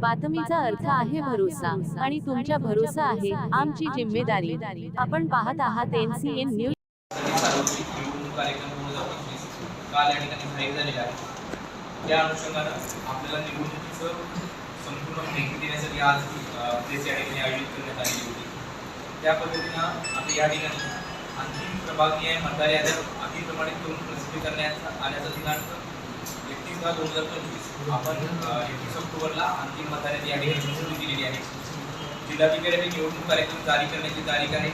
बातमीचा अर्थ आहे भरोसा आणि तुमच्या भरोसा आहे आमची जिम्मेदारी आपण पाहत आहात न्यूज दोन हजार पंचवीस काल या ठिकाणी जाहीर झालेला आहे त्या अनुषंगानं आपल्याला निवडणुकीचं संपूर्ण माहिती देण्यासाठी आज अ, प्रेस या ठिकाणी आयोजित करण्यात आलेली होती त्या पद्धतीनं आता या ठिकाणी अंतिम प्रभागीय मतदार याद्या आधी प्रमाणित करून प्रसिद्ध करण्यात आल्याचा दिनांक एकतीस दहा दोन हजार पंचवीस. आपण एकतीस ऑक्टोबरला अंतिम मतदार यादी या ठिकाणी प्रसिद्ध आहे. जिल्हाधिकाऱ्यांनी निवडणूक कार्यक्रम जारी करण्याची तारीख आहे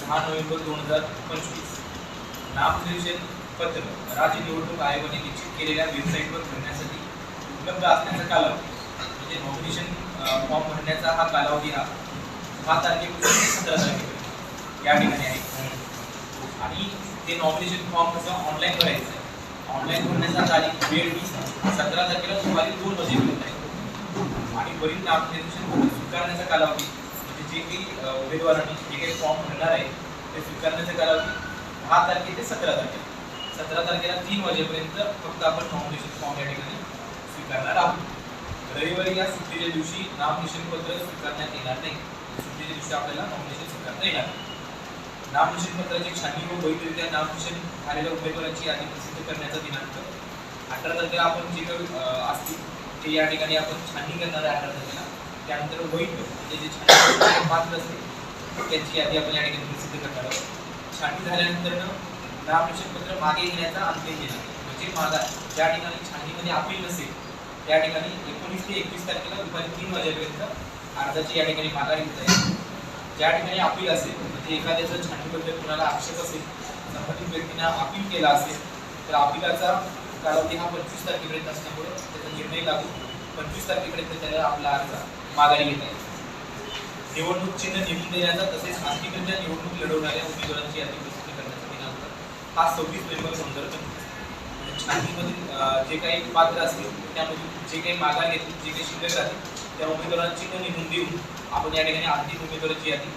सहा नोव्हेंबर दोन हजार पंचवीस. नामनिर्देशन पत्र राज्य निवडणूक आयोगाने निश्चित केलेल्या वेबसाईटवर भरण्यासाठी उपलब्ध असण्याचा कालावधी म्हणजे नॉमिनेशन फॉर्म भरण्याचा हा कालावधी हा सहा तारखेपासून सतरा तारखेपर्यंत या ठिकाणी आहे. आणि ते नॉमिनेशन फॉर्म कसं ऑनलाईन भरायचं ऑनलाईन भरण्याचा तारीख वेळ वीस सतरा तारखेला दुपारी दोन वाजेपर्यंत आहे. आणि वरील नामनिर्देशन स्वीकारण्याचा कालावधी म्हणजे जे काही उमेदवारांनी जे काही फॉर्म भरणार आहे ते स्वीकारण्याचा कालावधी दहा तारखे ते सतरा तारखेला सतरा तारखेला तीन वाजेपर्यंत फक्त आपण नॉमिनेशन फॉर्म या ठिकाणी स्वीकारणार आहोत. रविवारी या सुट्टीच्या दिवशी नामनिर्देशन पत्र स्वीकारण्यात येणार नाही. सुट्टीच्या दिवशी आपल्याला नॉमिनेशन स्वीकारता येणार नाही. नामनिर्देशन पत्राची छाननी व वैधरित्या नामनिर्देशन झालेल्या उमेदवारांची यादी प्रसिद्ध करण्याचा दिनांक अठरा तारखेला आपण जे काही असतील ते या ठिकाणी आपण छाननी करणार आहे अठरा तारखेला. त्यानंतर वैध म्हणजे जे छाननी पात्र असतील त्यांची यादी आपण या ठिकाणी प्रसिद्ध करणार आहोत. छाननी झाल्यानंतर नामनिर्देशन पत्र मागे घेण्याचा अंतिम दिनांक म्हणजे मागा ज्या ठिकाणी छाननीमध्ये अपील नसेल त्या ठिकाणी एकोणीस ते एकवीस तारखेला दुपारी तीन वाजेपर्यंत अर्जाची या ठिकाणी मागारी घेता येईल. ज्या ठिकाणी अपील असेल म्हणजे एखाद्याच्या छाननीबद्दल कुणाला आक्षेप असेल संबंधित व्यक्तीने अपील केला असेल तर अपिलाचा कालावधी हा पंचवीस तारखेपर्यंत असल्यामुळे त्याचा निर्णय लागू. पंचवीस तारखेपर्यंत त्याला आपला अर्ज माघारी घेता येईल. निवडणूक चिन्ह निवडून देण्याचा तसेच आष्टीकडच्या निवडणूक लढवणाऱ्या उमेदवारांची यादी प्रसिद्ध करण्याचा दिनांक हा सव्वीस नोव्हेंबर संदर्भ हजार छाननीमधील जे काही पात्र असतील त्यामधून जे काही माघार घेतील जे काही शिल्लक राहतील त्या उमेदवारांची चिन्ह निवडून देऊन आपण या ठिकाणी अंतिम उमेदवाराची यादी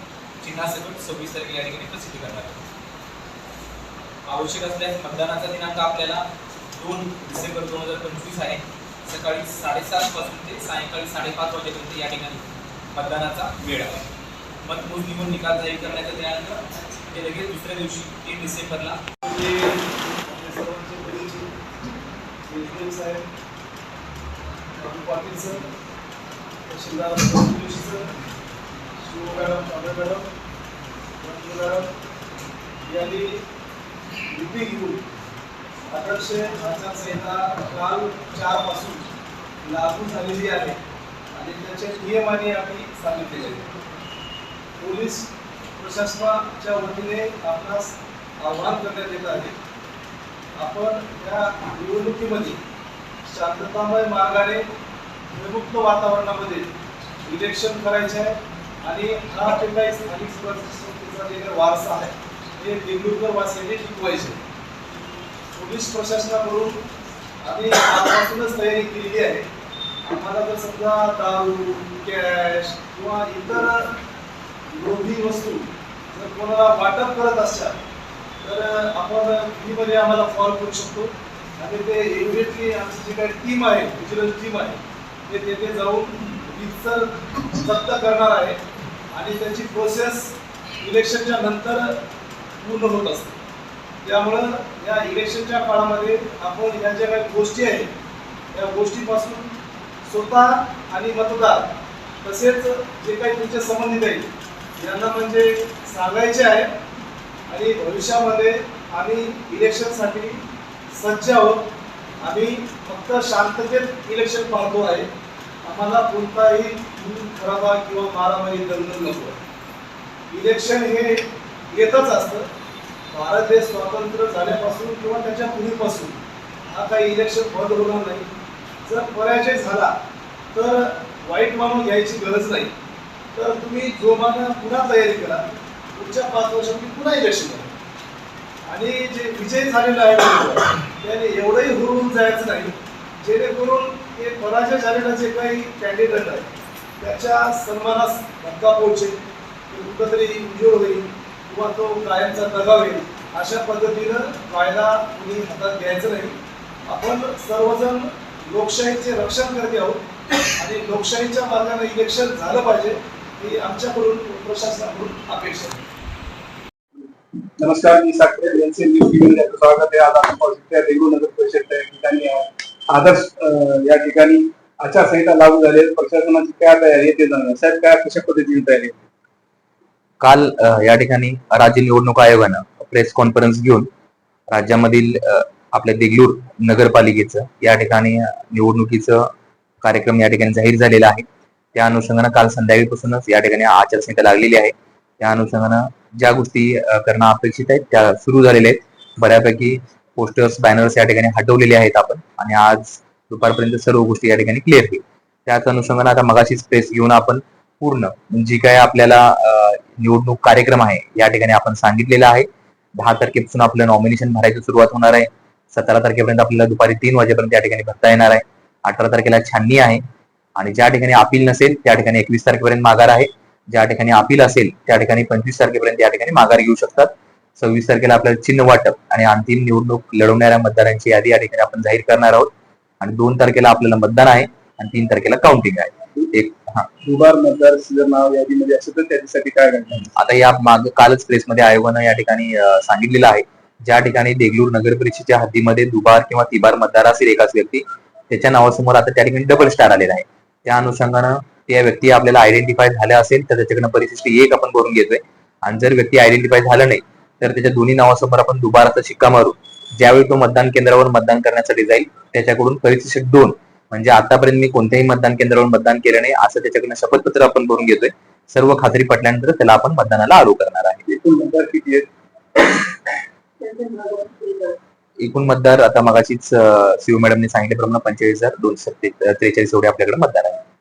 चिन्हासकट सव्वीस तारखेला या ठिकाणी प्रसिद्ध करणार आहोत. आवश्यक असल्यास मतदानाचा दिनांक आपल्याला दोन डिसेंबर दोन हजार पंचवीस आहे. सकाळी साडेसात पासून ते सायंकाळी साडेपाच वाजेपर्यंत या ठिकाणी मतदानाचा वेळ आहे. मतमोजणीवर निकाल जाहीर करण्याचा दिनांक ते लगेच दुसऱ्या दिवशी तीन डिसेंबरला. सर्वांचे साहेब पाटील सर तहसीलदार Joshi Shiv madam Tambe madam Ranju madam यांनी युती घेऊन आदर्श आचारसंहिता काल चारपासून लागू झालेली आहे आणि त्याचे नियमाने आणि सांगितलेले आहेत पोलीस प्रशासनाच्या वतीने आपणास आव्हान करण्यात येत आहे आपण या निवडणुकीमध्ये शांततामय मार्गाने विमुक्त वातावरणामध्ये इलेक्शन करायचे आहे. आणि हा जे काही स्थानिक स्वराज्य संस्थेचा जे काही वारसा आहे ते देगलूरकर वासियांनी टिकवायचे पोलीस प्रशासनाकडून आम्ही आजपासूनच तयारी केलेली आहे. आम्हाला जर समजा दारू कॅश किंवा इतर लोभी वस्तू जर कोणाला वाटप करत असाल तर आपण फ्रीमध्ये आम्हाला कॉल करू शकतो. आणि ते इमिडिएटली आमची जी काही टीम आहे विजिलन्स टीम आहे ते तेथे जाऊन रितसर जप्त करणार आहे. आणि त्याची प्रोसेस इलेक्शनच्या नंतर पूर्ण होत असते. त्यामुळं या इलेक्शनच्या काळामध्ये आपण या ज्या काही गोष्टी आहेत या गोष्टीपासून स्वतः आणि मतदार तसेच जे काही तुमचे संबंधित आहेत यांना म्हणजे सांगायचे आहे. आणि भविष्यामध्ये आम्ही इलेक्शनसाठी सज्ज आहोत. आम्ही फक्त शांततेत इलेक्शन पाहतो आहे. आम्हाला कोणताही खराबा किंवा मारामारी दंगल नको इलेक्शन हे येतच असतं. भारत देश स्वातंत्र्य झाल्यापासून किंवा त्याच्या पूर्वीपासून हा काही इलेक्शन बंद होणार नाही. जर पराजय झाला तर वाईट मानून घ्यायची गरज नाही. तर तुम्ही जोमानं पुन्हा तयारी करा. पुढच्या पाच वर्षात पुन्हा इलेक्शन करा. आणि जे विजय झालेला आहे त्याने एवढंही हुरून जायचं नाही. जेणेकरून हे पराजय झालेला जे काही कॅन्डिडेट आहे त्याच्या सन्मानास धक्का पोहोचेल. कुठंतरी इंजुर होईल किंवा तो कायमचा दगावेल अशा पद्धतीनं कायदा कुणी हातात घ्यायचं नाही. आपण सर्वजण लोकशाहीचे रक्षण करते आहोत आणि लोकशाहीच्या मार्गाने इलेक्शन झालं पाहिजे ही आमच्याकडून प्रशासनाकडून अपेक्षा आहे. नमस्कार मी साखरे यांचे न्यूज टीव्हीमध्ये आपलं स्वागत आहे आज आपण पाहू शकता देगलूर नगर परिषद या ठिकाणी आदर्श या ठिकाणी आचारसंहिता लागू झाली आहे. प्रशासनाची काय तयारी आहे ते जाणूया साहेब काय कशा पद्धतीने तयारी आहे? काल अ, या ठिकाणी राज्य निवडणूक आयोगानं प्रेस कॉन्फरन्स घेऊन राज्यामधील अ, आपल्या देगलूर नगरपालिकेचं या ठिकाणी अ, निवडणुकीचं कार्यक्रम या ठिकाणी जाहीर झालेला आहे त्या अनुषंगानं काल संध्याकाळीपासूनच या ठिकाणी आचारसंहिता लागलेली आहे त्या अनुषंगानं ज्या गोष्टी करणं अपेक्षित आहेत त्या सुरू झालेल्या आहेत. बऱ्यापैकी पोस्टर्स बॅनर्स या ठिकाणी हटवलेले आहेत आपण. आणि आज दुपारपर्यंत सर्व गोष्टी या ठिकाणी क्लिअर होईल त्याच अनुषंगानं आता मगाशी स्पेस घेऊन आपण पूर्ण जी काय आपल्याला निवडणूक कार्यक्रम आहे या ठिकाणी आपण सांगितलेला आहे. दहा तारखेपासून आपलं नॉमिनेशन भरायची सुरुवात होणार आहे. सतरा तारखेपर्यंत आपल्याला दुपारी तीन वाजेपर्यंत या ठिकाणी भरता येणार आहे. अठरा तारखेला छाननी आहे. आणि ज्या ठिकाणी अपील नसेल त्या ठिकाणी एकवीस तारखेपर्यंत माघार आहे. ज्या ठिकाणी अपील असेल त्या ठिकाणी पंचवीस तारखेपर्यंत या ठिकाणी माघार घेऊ शकतात. सव्वीस तारखेला आपल्याला चिन्ह वाटप आणि अंतिम निवडणूक लढवणाऱ्या मतदारांची यादी या ठिकाणी आपण जाहीर करणार आहोत. आणि दोन तारखेला आपल्याला मतदान आहे आणि तीन तारखेला काउंटिंग आहे. एक हा. दुबार मतदार नाव यादीमध्ये असेल तर त्याच्यासाठी काय आता या माग कालच प्रेसमध्ये आयोगानं या ठिकाणी सांगितलेलं आहे. ज्या ठिकाणी देगलूर नगर परिषदेच्या हद्दीमध्ये दुबार किंवा तिबार मतदार असेल एकाच व्यक्ती त्याच्या नावासमोर आता त्या ठिकाणी डबल स्टार आलेला आहे. त्या अनुषंगानं त्या व्यक्ती आपल्याला आयडेंटिफाय झाल्या असेल तर त्याच्याकडनं परिशिष्ट एक आपण भरून घेतोय. आणि जर व्यक्ती आयडेंटिफाय झालं नाही तर त्याच्या दोन्ही नावासमोर आपण दुबाराचा शिक्का मारू. ज्यावेळी तो मतदान केंद्रावर मतदान करण्यासाठी जाईल त्याच्याकडून परिशिष्ट दोन. म्हणजे आतापर्यंत मी कोणत्याही मतदान केंद्रावर मतदान केलं नाही असं त्याच्याकडनं शपथपत्र आपण भरून घेतोय. सर्व खात्री पटल्यानंतर त्याला आपण मतदानाला आरो करणार आहे. एकूण मतदार आता मगाशीच शिव मॅडमने सांगितल्याप्रमाणे पंचेचाळीस हजार दोनशे त्रेचाळीस एवढे आपल्याकडे मतदार आहे.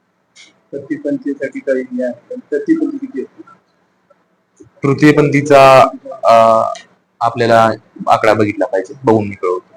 प्रति पंचायतीसाठी काही हे आहे प्रति पंच किती असतील तृतीयपंथीचा अं, आपल्याला आकडा बघितला पाहिजे बघून मी कळवतो.